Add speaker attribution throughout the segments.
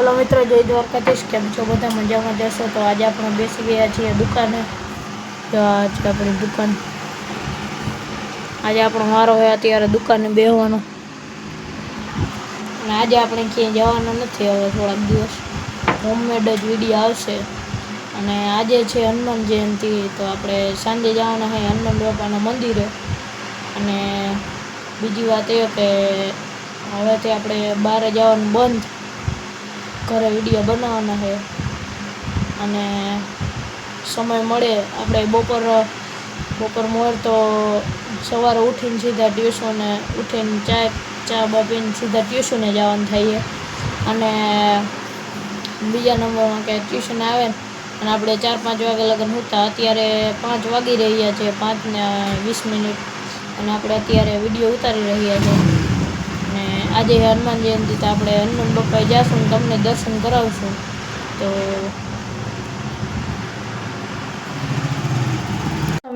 Speaker 1: Hello મિત્રો, જય દ્વારકાધીશ. કેમ છો? બધા મજામાં જશો તો આજે આપણે બેસી ગયા છીએ દુકાને. તો આજ આપણી દુકાન. આજે આપણો વારો હોય અત્યારે દુકાને બેહવાનો. અને આજે આપણે ક્યાંય જવાનું નથી હવે થોડાક દિવસ. હોમમેડ જ વીડિયો આવશે. અને આજે છે હનુમાન જયંતિ, તો આપણે સાંજે જવાના હોય હનુમાન બાપાના મંદિરે. અને બીજી વાત એ કે હવેથી આપણે બહાર જવાનું બંધ. ઘરે વીડિયો બનાવવાના છે. અને સમય મળે, આપણે બપોર બપોર મોર તો સવારે ઉઠીને સીધા ટ્યુશને ઉઠીને ચા ચા બાપીને સીધા ટ્યુશને જવાનું થાય અને બીજા નંબરમાં કે ટ્યુશન આવે અને આપણે ચાર, પાંચ વાગે લગન હતા, અત્યારે પાંચ વાગી રહ્યા છે પાંચ ને વીસ મિનિટ. અને આપણે અત્યારે વીડિયો ઉતારી રહ્યા છે. અને આજે હનુમાન જયંતિ તો આપણે હનુમાન બાપાએ જઈશું તમને દર્શન કરાવશું. તો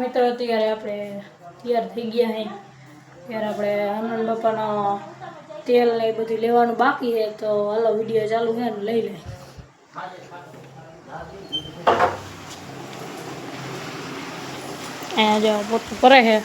Speaker 1: મિત્રો, અત્યારે આપણે તૈયાર થઈ ગયા હે. ત્યારે આપણે હનુમાન બાપાનો તેલ ને એ બધું લેવાનું બાકી છે તો હાલો, વીડિયો ચાલુ છે ને લઈ લે. અહીંયા જો પોતું કરે છે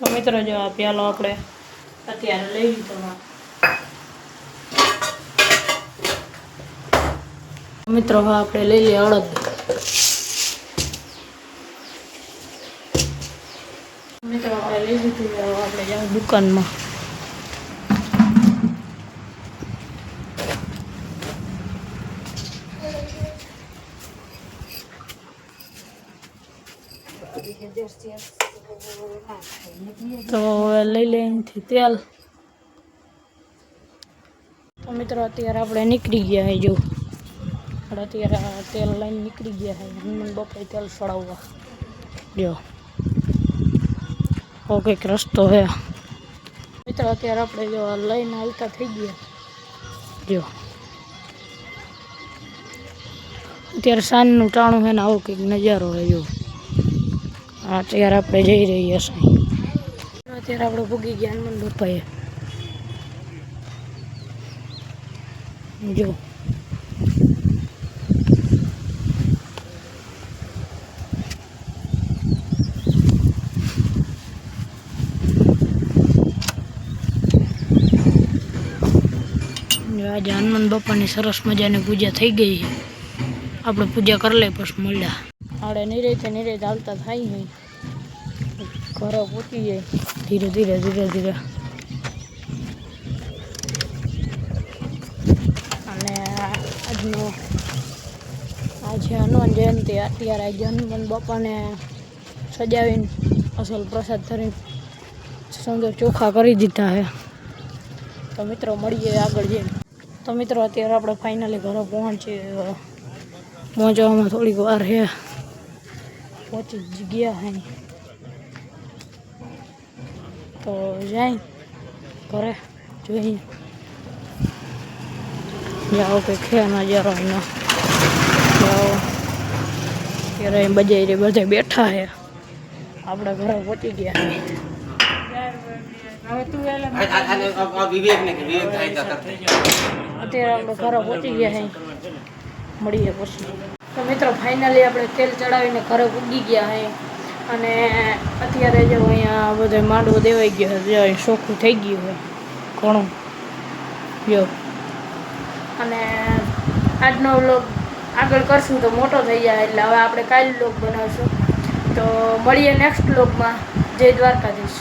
Speaker 1: તો મિત્રો જો આ પ્યાલો આપણે અત્યારે લઈ લીધો મિત્રો, હવે આપણે લઈ લઈએ અડદ. આપણે લઈ આપણે જાઉં દુકાનમાં. તો લઈ લઈએ અહીંથી તેલ. તો મિત્રો અત્યારે આપણે નીકળી ગયા હે જો. અત્યારે તેલ લઈને નીકળી ગયા હે. હનુમાન બાપાએ તેલ સડાવવા. જો. ઓ કંઈક રસ્તો છે મિત્રો અત્યારે આપણે જો લઈને હાલતા થઈ ગયા. જો. અત્યારે સાંજનું ટાણું હે ને આવો કંઈક નજારો હે જો. અત્યારે આપણે જઈ રહ્યા છીએ. અત્યારે આપણે ભૂગી ગયા હનુમાન બાપાએ. જો. આજે હનુમાન બાપાની સરસ મજાની પૂજા થઈ ગઈ આપણે પૂજા કરી લઈએ પછી મળ્યા. આપણે નિરેતે નિરેત હાલતા થાય નહીં. ઘરે પહોંચી જાય. ધીરે ધીરે ધીરે ધીરે. અને આજનો, આજે હનુમાન જયંતિ, અત્યારે આજે હનુમાન બાપાને સજાવીને અસલ પ્રસાદ ધરીને સુંદર ચોખા કરી દીધા છે. તો મિત્રો, મળીએ આગળ જઈને. તો મિત્રો, અત્યારે આપણે ફાઇનલી ઘરે પહોંચીએ પહોંચવામાં થોડીક વાર છે. પહોંચી જ ગયા હે. તો જાય. ઘરે જોઈએ જાઓ કે ખે નજારો એનો જાઓ. ત્યારે અહીં બજાઈ બધા બેઠા હે. આપણે ઘરે પહોંચી ગયા અત્યારે આપણે ઘરે પહોંચી ગયા હે મળીએ પછી. તો મિત્રો ફાઇનલી આપણે તેલ ચડાવીને ઘરે ઉગી ગયા છે. અને અત્યારે જો અહીંયા બધે માંડવો દેવાઈ ગયો છે, જો ચોખ્ખું થઈ ગયું હોય ઘણું. જો. અને આજનો વ્લોગ આગળ કરશું તો મોટો થઈ જાય, એટલે હવે આપણે કાલે વ્લોગ બનાવશું. તો મળીએ નેક્સ્ટ વ્લોગમાં જય દ્વારકાધીશ.